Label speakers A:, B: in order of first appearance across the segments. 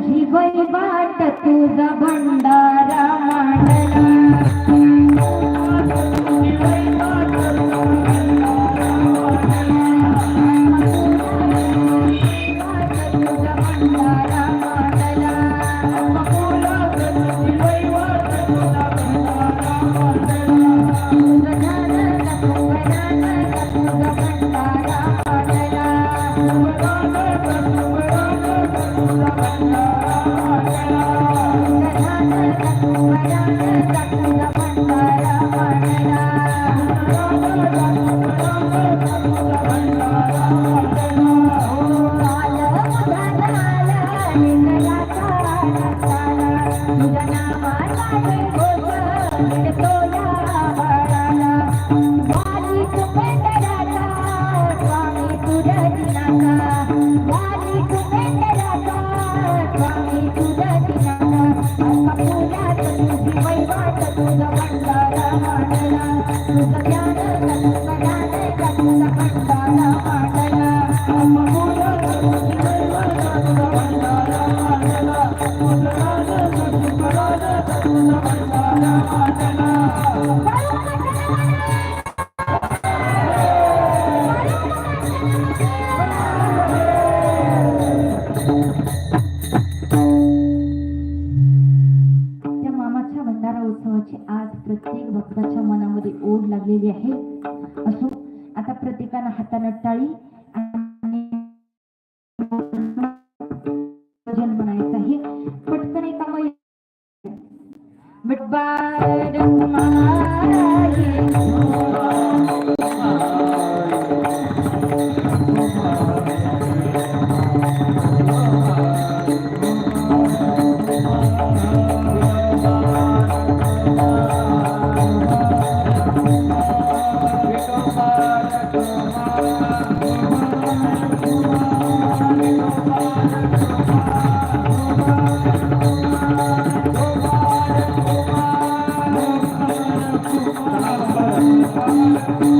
A: तुझी वैवाट तुझा भंडारा मांडला. तुझा भंडारा मांडला तुझं झालं तुझं झालं मामाच्या भंडारा उत्सवाची आज प्रत्येक भक्ताच्या मनामध्ये ओढ लागलेली आहे. असो आता प्रत्येकानं हाताने टाळी आणि भजन म्हणायचं आहे. पटकन एका मै Thank you.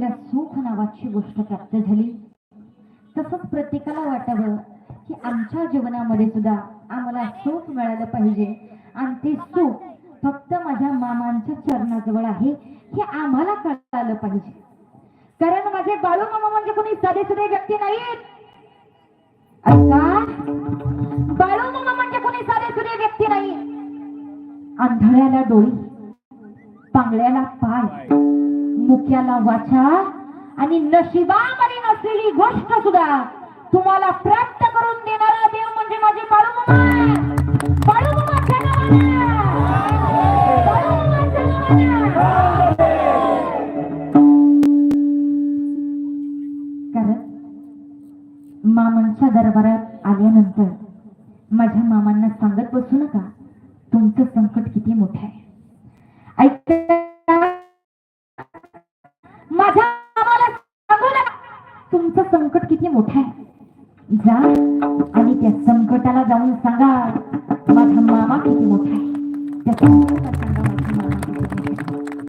A: भोसलेला सुख नावाची गोष्ट प्राप्त झाली. तसंच प्रत्येकाला वाटावं की आमच्या जीवनामध्ये सुद्धा आम्हाला सुख मिळालं पाहिजे. आणि ते सुख फक्त माझ्या मामांच्या चरणाजवळ आहे हे आम्हाला कळालं पाहिजे. कारण माझे बाळू मामा म्हणजे कोणी साधे सुधे व्यक्ती नाहीत. बाळू मामा म्हणजे कोणी साधे सुधे व्यक्ती नाही. आंधळ्याला डोळी पांगळ्याला पाय. मुख्याला वाचा. आणि नशिबामध्ये नसलेली गोष्ट सुद्धा तुम्हाला प्राप्त करून देणारा देव म्हणजे माझे कारण मामांच्या दरबारात आल्यानंतर माझ्या मामांना सांगत बसू नका. तुमचं संकट किती मोठं आहे. ऐका. जा आणि त्या संकटाला जाऊन सांगा माझा मामा किती मोठा आहे. त्या सांगा माझा मामा किती मोठा